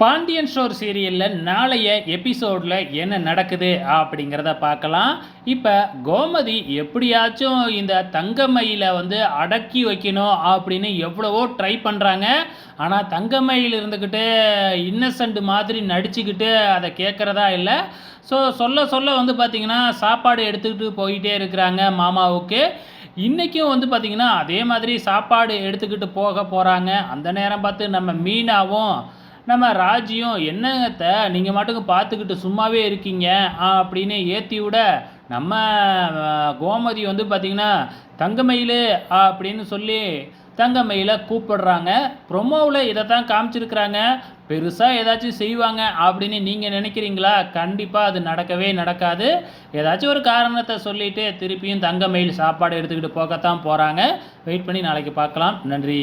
Pandian store சீரியலில் நாளைய எபிசோடில் என்ன நடக்குது அப்படிங்கிறத பார்க்கலாம். இப்போ கோமதி எப்படியாச்சும் இந்த தங்கமயில வந்து அடக்கி வைக்கணும் அப்படின்னு எவ்வளவோ ட்ரை பண்ணுறாங்க ஆனால் தங்கமயில் இருந்துக்கிட்டு இன்னசென்ட் மாதிரி நடிச்சுக்கிட்டு அதை கேட்குறதா இல்லை. ஸோ சொல்ல சொல்ல வந்து பார்த்திங்கன்னா சாப்பாடு எடுத்துக்கிட்டு போயிட்டே இருக்கிறாங்க மாமாவுக்கு. இன்றைக்கும் வந்து பார்த்திங்கன்னா அதே மாதிரி சாப்பாடு எடுத்துக்கிட்டு போக போகிறாங்க அந்த நேரம் பார்த்து நம்ம மீனாவும் நம்ம ராஜியும் என்னத்தை நீங்கள் மட்டுக்கு பார்த்துக்கிட்டு சும்மாவே இருக்கீங்க? அப்படின்னு ஏற்றி விட நம்ம கோமதி வந்து பார்த்திங்கன்னா தங்கமயில் அப்படின்னு சொல்லி தங்கமயில கூப்பிடுறாங்க. ப்ரொமோவில் இதை தான் காமிச்சிருக்கிறாங்க. பெருசாக ஏதாச்சும் செய்வாங்க அப்படின்னு நீங்கள் நினைக்கிறீங்களா? கண்டிப்பாக அது நடக்கவே நடக்காது. ஏதாச்சும் ஒரு காரணத்தை சொல்லிட்டு திருப்பியும் தங்கமயில் சாப்பாடு எடுத்துக்கிட்டு போகத்தான் போகிறாங்க வெயிட் பண்ணி நாளைக்கு பார்க்கலாம். நன்றி.